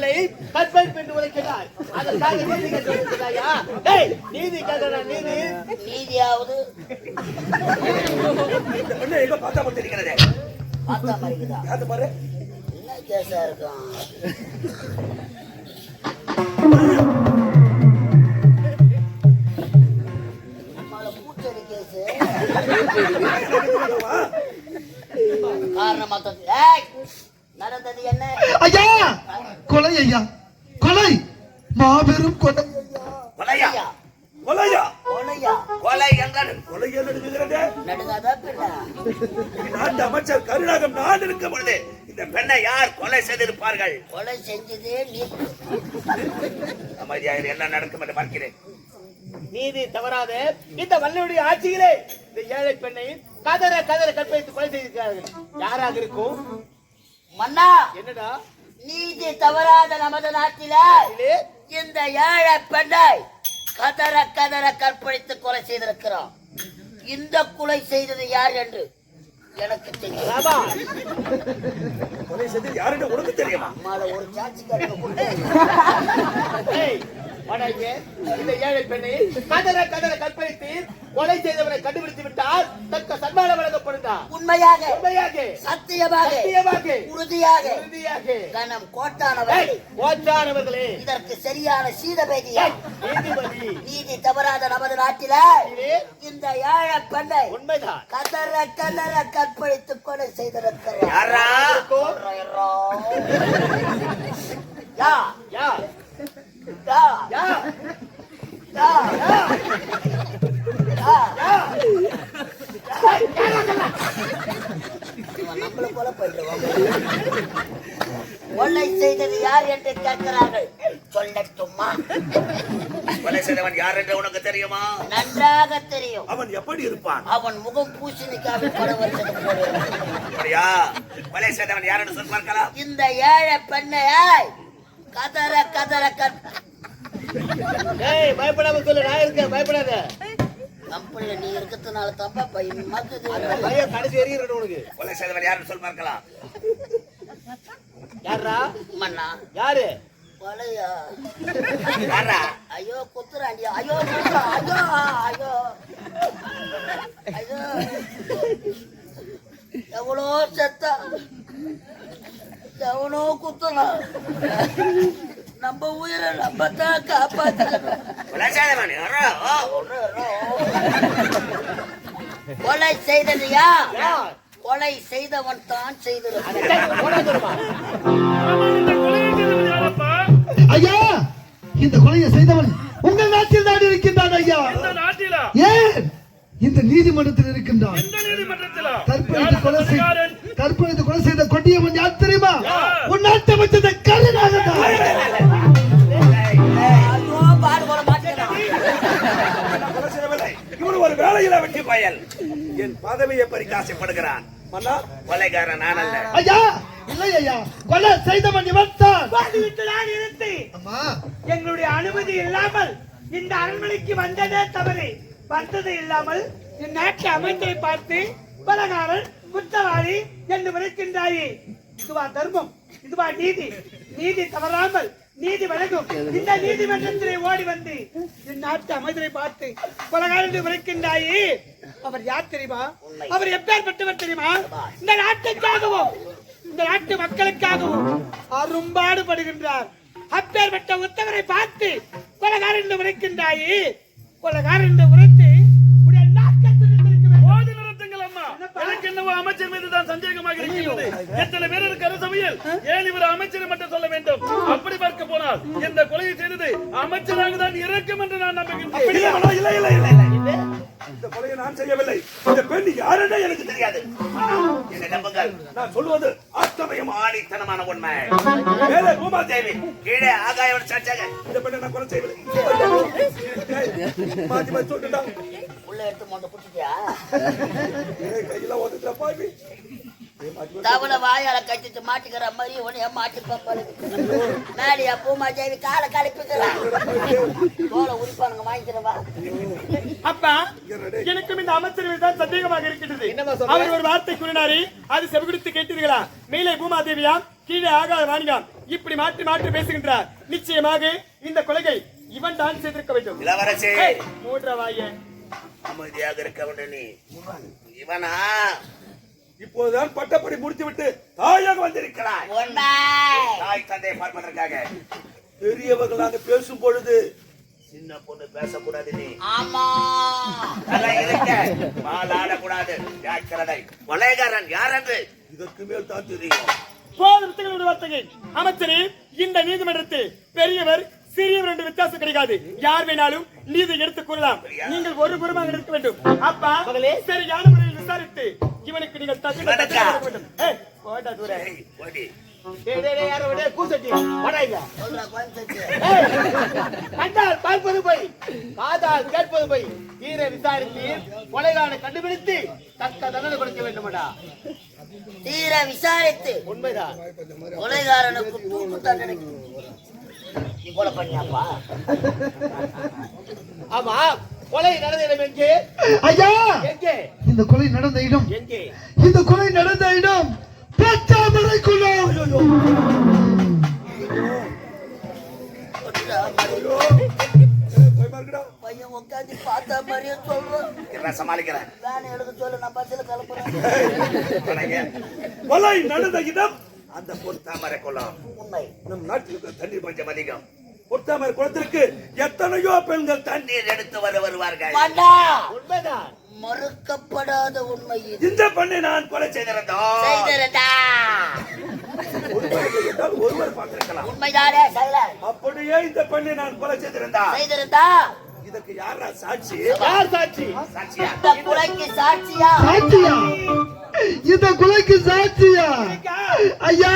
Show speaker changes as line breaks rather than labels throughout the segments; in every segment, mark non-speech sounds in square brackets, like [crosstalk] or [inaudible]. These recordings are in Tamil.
கொள்ளை கற்பழிப்பு என்று உரைக்கிறார். அதற்காக நீதி கேட்டு வருகிறாயா? டேய் நீதி கேட்கிறா நீதி.
நீதியாவது.
எங்க பார்த்தா மட்டும் இருக்கிறதே?
பார்த்தா மாதிரிக்குதா
யாரு பாரு.
என்ன கேஸா இருக்கும்? நம்மள பூச்செடி கேஸு. காரணம் மொத்தம் ஏய் நடந்தது என்ன?
ஐயா! கொலை ஐயா! கொலை! மாபெரும் கொலை.
கொலையா?
ஐயா,
கொலையா?
கொலையா?
கொலை எங்க கொலை என்ன இருக்கிறதே
நடுங்காதா பிள்ளை
நாட்டு அமைச்சர் கருணாகம் நான் இருக்கும் பொழுது இந்த பெண்ணை யார் கொலை செய்திருப்பார்கள்?
கொலை செஞ்சதே நீ.
அமைதியாக என்ன நடக்கும் என்று பார்க்கிறேன்.
நீதி தவறாதே இந்த மண்ணுடைய ஆட்சியிலே இந்த ஏழை பெண்ணை கதற கதற கற்பழித்து கொலை செய்திருக்கிறார்கள். யாராக இருக்கும்?
மன்னா
என்னடா?
நீதி தவறாத நமது நாட்டில இந்த ஏழை பெண்ணை கதற கதற கற்பழித்து கொலை செய்திருக்கிறோம். இந்த கொலை செய்தது யார் என்று எனக்கு தெரியும்.
கொலை செய்தது யாருன்னு உனக்கு தெரியுமா?
ஒரு சாட்சி.
இந்த ஏழை பெண்ணை கதற கதற கற்பழித்து கொலை செய்தவரை கண்டுபிடித்து விட்டால் தக்க வழங்கப்படுகிறார்
உண்மையாக
உண்மையாக
சத்தியமாக
சத்தியமாக
உறுதியாக
உறுதியாக.
கனம் கோட்டானவர்
ஏய், கோச்சானவர்களே
இதற்கு சரியான சீதபேதியா?
நீதிபதி.
நீதி தவறாத நமது நாட்டில இந்த ஏழை பெண்ணை
உண்மைதான்.
கதற கதற கற்பழித்து கொலை செய்திருக்கிறார். யா.
யா.
யா.
யா.
யா. யா. நம்மள கொலை பண்ணிடுவான் கொலை செய்தது யார் என்று கேட்கிறார்கள்? சொல்லட்டுமா?
கொலை செய்தவன் யார் என்று உனக்கு தெரியுமா?
நன்றாக தெரியும்.
அவன் எப்படி இருப்பான்?
அவன் முகம் வச்சது போல இருக்கும்.
அப்படியா? கொலை செய்தவன் யார் என்று பார்க்கலாம்
இந்த ஏழை பெண்ணை கதற கதற கத்
ஏய் பயப்படாம சொல்லு நான் இருக்கேன் பயப்படாத.
கம்பெனில நீ இருக்கிறதுனால தப்பா பையன்
பையன் கடைசி வரைக்கும் இருக்கணும் உனக்கு.
கொலை செய்தவன் யார் என்று சொல்லி பார்க்கலாம்
யாரா
மண்ணா
யாரு?
கொலையா
யாரா
ஐயோ குத்துறாண்டியா ஐயோ. ஐயோ ஐயோ. ஐயோ. எவ்வளோ செத்தா. எவனோ குத்தலாம் நம்ம உயிரை நம்ம தான் காப்பாற்றணும் [laughs]
கொலை
செய்தது யார்? கொலை செய்தவன் தான் செய்திருக்கிறான்.
ஐயா இந்த கொலையை செய்தவன் உங்கள் நாட்டில் தான் இருக்கின்றான் ஐயா. ஏன்? இந்த நீதிமன்றத்தில் இருக்கின்றான். கற்பழித்து கொலை செய்த கொலை செய்த கொடியவன் யார் தெரியுமா? உன் நாட்டை வச்சத கருணாக
ஐயோ
வேலையில வெட்டி பயல் என் பதவியை பறிக்க ஆசைப்படுகிறான் மன்னா கொலைகாரன் நான் அல்ல.
ஐயா இல்லை ஐயா கொலை செய்தவன் இவன் தான்.
பார்த்துவிட்டுதான் இருந்து
அம்மா.
எங்களுடைய அனுமதி இல்லாமல் இந்த அரண்மனைக்கு வந்ததே தவறு. வந்தது இல்லாமல் இந்நாட்டு அமைச்சரை பார்த்து பலகாரன் குற்றவாளி என்று விளைக்கின்றாயே. இதுவா தர்மம் இதுவா நீதி. நீதி தவறாமல் நீதி வழங்கும் இந்த நீதிமன்றத்திலே ஓடி வந்து இந்நாட்டு அமைச்சரை பார்த்து பலகாரன் என்று விளைக்கின்றாயே அவர் யார் தெரியுமா? அவர் எப்பேற்பட்டவர் தெரியுமா? இந்த நாட்டுக்காகவும் இந்த நாட்டு மக்களுக்காகவும் அரும்பாடுபடுகின்றார். அப்பேற்பட்ட உத்தவரை பார்த்து கொலகாரன் என்று உரைக்கின்றாயே கொலகாரன்
எனக்கு என்னவோ அமைச்சர் மீது தான் சந்தேகமாக இருக்கிறது எத்தனை பேர் இருக்கு அரசவையில் ஏன் இவர் அமைச்சரை மட்டும் சொல்ல வேண்டும்? அப்படி பார்க்க போனால் இந்த கொலையை செய்தது அமைச்சராக தான் இருக்கும் என்று நான் நம்புகின்றேன்
இல்லை இல்லை இல்லை இந்த கொலையை நான் செய்யவில்லை. இந்த பெண் யாருன்னே எனக்கு தெரியாது. நான் சொல்வது அத்தமயம் ஆணித்தனமான உண்மை. மேலே பூமா தேவி கீழே ஆகாயவன் சாட்சியாக இந்த பெண்ணை நான் கொலை செய்யவில்லை. மாத்தி மாத்தி
உள்ள எடுத்து மொண்ட புடிச்சிட்டியா?
கையில ஒதுக்குற பாவி
தவளை வாயால கட்டிட்டு மாட்டிக்கிற மாதிரி உன்னைய மாட்டி பாப்பாரு மேடியா பூமா தேவி காலை கழிப்புக்கிறான் தோலை உரிப்பானுங்க வாங்கிக்கிறவா
அப்பா எனக்கும் இந்த அமைச்சரவை தான் சந்தேகமாக
சொல்ற?
அவர் ஒரு வார்த்தை கூறினாரு அது செவிடுத்து கேட்டீர்களா? மேலே பூமாதேவியாம் கீழே ஆகாத வாணியாம் இப்படி மாற்றி மாற்றி பேசுகின்றார். நிச்சயமாக இந்த கொலையை இவன் தான் செய்திருக்க வேண்டும். மூன்ற வாய.
அமைதியாக இருக்க வேண்டும் நீ. இவனா.
இப்போதுதான் பட்டப்படி முடித்துவிட்டு தாயாக வந்திருக்கிறாய்.
உண்மை
தாய் தந்தையை பார்ப்பதற்காக.
பெரியவர்களாக பேசும் பொழுது
சின்ன பொண்ணு பேசக்கூடாது நீ.
ஆமா.
தலை இருக்க வாழாடக்கூடாது ஜாக்கிரதை. கொலைகாரன் யார் என்று
இதற்கு மேல் தான் தெரியும்.
அமைச்சரே இந்த நீதிமன்றத்தில் பெரியவர் சிறியவர் என்று வித்தியாசம் கிடைக்காது. யார் வேணாலும் நீதி எடுத்துக் கூறலாம். நீங்கள் ஒரு புறமாக இருக்க வேண்டும். அப்பா. சரியான முறையில் விசாரித்து இவனுக்கு நீங்கள்
பார்ப்பது போய் காதால் கேட்பது போய் தீர விசாரித்து கொலைகாரனை கண்டுபிடித்து தக்க தண்டனை கொடுக்க வேண்டுமடா.
தீர விசாரித்து
உண்மைதான்.
கொலைகாரனுக்கு தூக்கு தண்டனை நீ கொலை பண்ணியாப்பா? [laughs]
ஆமா கொலை நடந்த இடம் எங்கே?
ஐயா!
எங்கே?
இந்த கொலை நடந்த இடம்.
எங்கே?
இந்த கொலை நடந்த இடம் பச்சாமரைக்குள்ளம்
பையன் உட்காந்து பார்த்த மாதிரியே சொல்றோம்
சமாளிக்கிறேன்
வேனை எடுக்க சொல்லு நான் பஸ்ல.
கொலை நடந்த இடம்
அந்த பொத்தாமரை குளம்
உண்மை.
நம் நாட்டில் தண்ணீர் பஞ்சம் அதிகம்.
பொத்தாமரை குளத்திற்கு எத்தனையோ பெண்கள் தண்ணி
தண்ணீர் எடுத்து வர வருவார்கள்.
உண்மைதான்.
மறுக்கப்படாத உண்மை இது.
இந்த பெண்ணை நான் கொலை செய்திருந்தோம்
செய்திருந்தா.
ஒருவர் பார்த்திருக்கலாம்.
உண்மைதானே?
அப்படியே இந்த பெண்ணை நான் கொலை செய்திருந்தா.
செய்திருந்தா.
இதற்கு யாரா சாட்சி?
யார் சாட்சி?
சாட்சியா?
இந்த கொலைக்கு சாட்சியா?
சாட்சியா? இந்த கொலைக்கு சாட்சியா? ஐயா!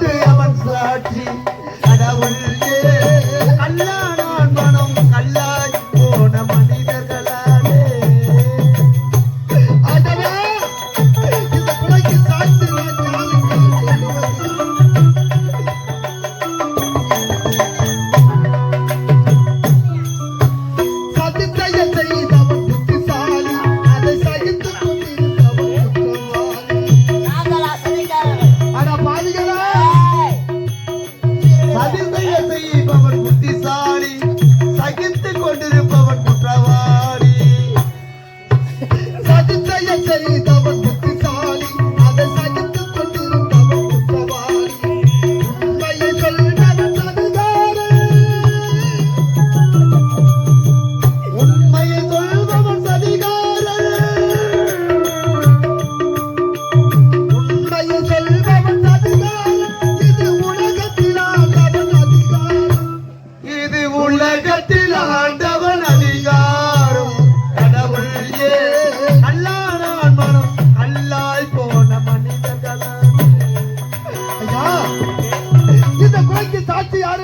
வராது அவன் சாட்சி கடவுள் கல்லானான்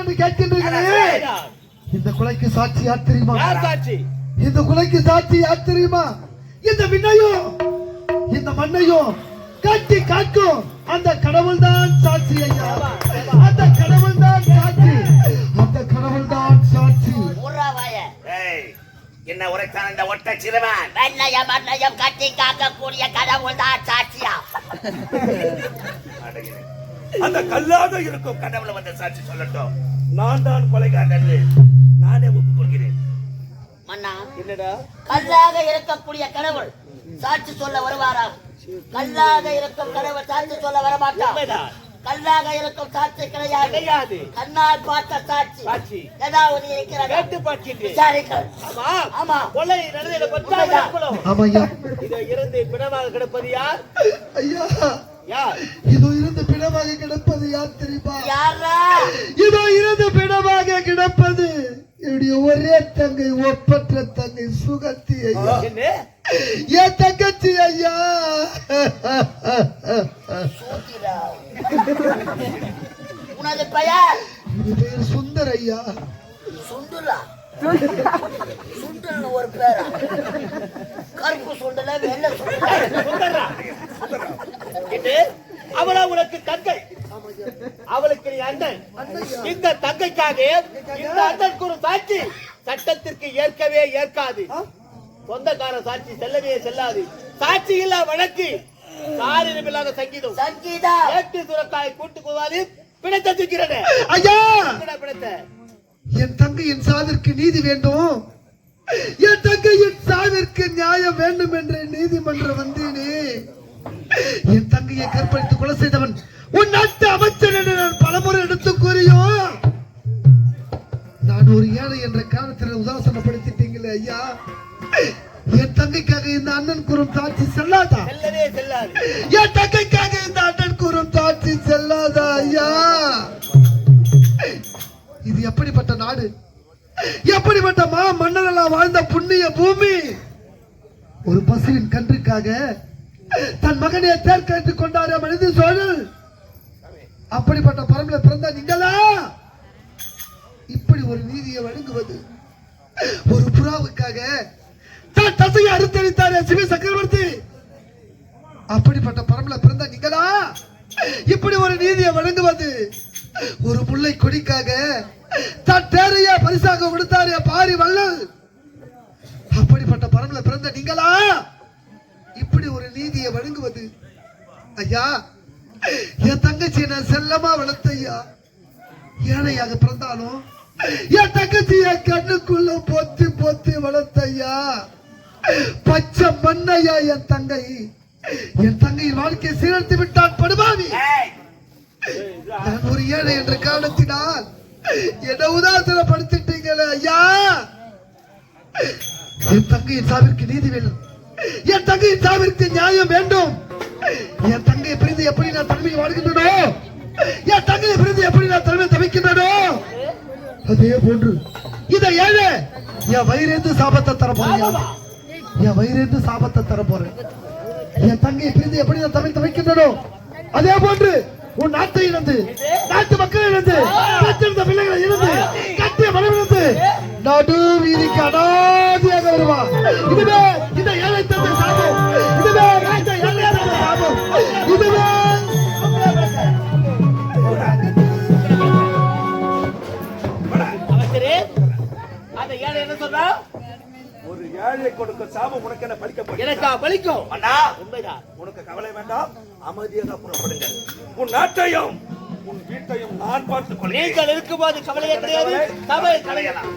என்று கேட்கின்றீர்களே? இந்த கொலைக்கு சாட்சி யார் தெரியுமா?
சாட்சி?
இந்த கொலைக்கு சாட்சி யார் தெரியுமா? இந்த விண்ணையும் இந்த மண்ணையும் கட்டி காக்கும். அந்த கடவுள் தான் சாட்சி ஐயா. அந்த கடவுள் தான் சாட்சி. அந்த கடவுள் தான் சாட்சி
என்ன உரைத்தான் இந்த ஒட்ட சிறுவன்?
வெண்ணையம் அன்னையம் கட்டி காக்கக்கூடிய கடவுள் தான் சாட்சியா.
அந்த கல்லாக இருக்கும் கடவுளை வந்து சாட்சி சொல்லட்டும். நான் தான் கொலைகாரன் நானே ஒப்புக்கொள்கிறேன்.
மன்னா
என்னடா?
கல்லாக இருக்கக்கூடிய கடவுள் சாட்சி சொல்ல வருவாராம் கல்லாக இருக்கும் கடவுள் சாட்சி சொல்ல வரமாட்டான். கல்லாக இருக்கும் சாட்சி கிடையாது.
கிடையாது.
கண்ணால் பார்த்த சாட்சி.
சாட்சி.
ஏதாவது இருக்கிறதா
கேட்டு பார்க்கின்றேன்.
விசாரிக்கள்.
ஆமா.
ஆமா.
கொள்ளை நடந்ததை பற்றி.
ஆமா
இதை இருந்து பிணமாக கிடப்பது யார்?
ஐயா. இதோ இருந்து பிணமாக கிடப்பது யார் தெரியுமா?
யாரா?
இதோ இருந்து பிணமாக கிடப்பது என்னுடைய ஒரே தங்கை ஒப்பற்ற தங்கை சுகத்தி ஐயா. என் தங்கச்சி ஐயா.
உனது பெயர்?
சுந்தர் ஐயா.
சுண்டுலா சுண்டல் ஒரு பேரா? கருப்பு சுண்டல வெள்ளை சுண்டல?
இது அவளா உனக்கு தங்கை அவளுக்கு நீ அண்ணன். இந்த தங்கைக்காக இந்த அண்ணனுக்கு ஒரு சாட்சி சட்டத்திற்கு ஏற்கவே ஏற்காது. சொந்தக்கார சாட்சி செல்லவே செல்லாது. சாட்சி இல்லா வழக்கு. இல்லாத சங்கீதம்.
சங்கீதா
ஏட்டு சுரக்காய் கூட்டு குவாதி பிணத்தை தூக்கிறேன்.
ஐயா!
பிணத்தை.
என் தங்கையின் சாவிற்கு நீதி வேண்டும். என் தங்கையின் சாவிற்கு நியாயம் வேண்டும் என்ற நீதிமன்றம் வந்தேனே. என் தங்கையை கற்பழித்து கொலை செய்தவன். உன் நாட்டு அமைச்சர் என்று நான் பலமுறை எடுத்து கூறியும் நான் ஒரு ஏழை என்ற காரணத்தில் உதாசனப்படுத்திட்டீங்களே ஐயா. என் தங்கைக்காக இந்த அண்ணன் கூறும் சாட்சி செல்லாதா? என் தங்கைக்காக இந்த அண்ணன் கூறும் சாட்சி செல்லாதா ஐயா? இது எப்படிப்பட்ட நாடு? எப்படிப்பட்ட மா மன்னரெல்லாம் வாழ்ந்த புண்ணிய பூமி? ஒரு பசுவின் கன்றுக்காக தன் மகனை தேர்க்கெடுத்து கொண்டாரே மனித சோழன். அப்படிப்பட்ட பரம்பரை பிறந்த நீங்களா? இப்படி ஒரு நீதியை வழங்குவது ஒரு புறாவுக்காக தன் தசையை அறுத்தளித்தாரே சிவ சக்கரவர்த்தி. அப்படிப்பட்ட பரம்பரை பிறந்த நீங்களா? இப்படி ஒரு நீதியை வழங்குவது ஒரு முல்லை கொடிக்காக தன் தேரைய பரிசாக கொடுத்தாரே பாரி வள்ளல் அப்படிப்பட்ட பரம்பரை பிறந்த நீங்களா? இப்படி ஒரு நீதியை வழங்குவது? ஐயா என் தங்கச்சியை நான் செல்லமா வளர்த்த ஐயா. ஏழையாக பிறந்தாலும் என் தங்கச்சியை கண்ணுக்குள்ள பொத்தி பொத்தி வளர்த்த ஐயா. பச்சை மண்ணையா என் தங்கை? என் தங்கையின் வாழ்க்கையை சீரழித்து விட்டான் படுபாவி. நான் ஒரு ஏழை என்ற காரணத்தினால் என்ன உதாசனப்படுத்திட்டீங்களே ஐயா. என் தங்கையின் சாவிற்கு நீதி வேண்டும். என் தங்கை சாவிற்கு நியாயம் வேண்டும். என் தங்கையை பிரிந்து எப்படி நான் தலைமையை வாழ்கின்றனோ? என் தங்கையை பிரிந்து எப்படி நான் தலைமை தவிக்கின்றனோ? அதே போன்று இதை ஏழை என் வயிறேந்து சாபத்தை தர போறேன் என் வயிறேந்து சாபத்தை தர போறேன் என் தங்கையை பிரிந்து எப்படி நான் தமிழ் தவிக்கின்றனோ? அதே போன்று உன் நாட்டை இழந்து நாட்டு மக்கள் இழந்து பெற்றிருந்த பிள்ளைகளை இழந்து கட்டிய மனம் இழந்து நடு வீதிக்கு அனாதியாக வருவா இதுவே இந்த ஏழை தந்தை சாபம். இதுவே இந்த ஏழை தந்தை சாபம். இதுவே
என்ன சொல்றா?
ஒரு ஏழை கொடுக்க சாபம் உனக்கு என்ன படிக்க
எனக்கா பலிக்கும்
அண்ணா
உண்மைதான்.
உனக்கு கவலை வேண்டாம். அமைதியாக புறப்படுங்க உன் நாட்டையும் உன் வீட்டையும் நான் பார்த்துக் கொள்கிறேன்.
நீங்கள் இருக்கும்போது கவலையே கிடையாது. சபை கலையலாம்.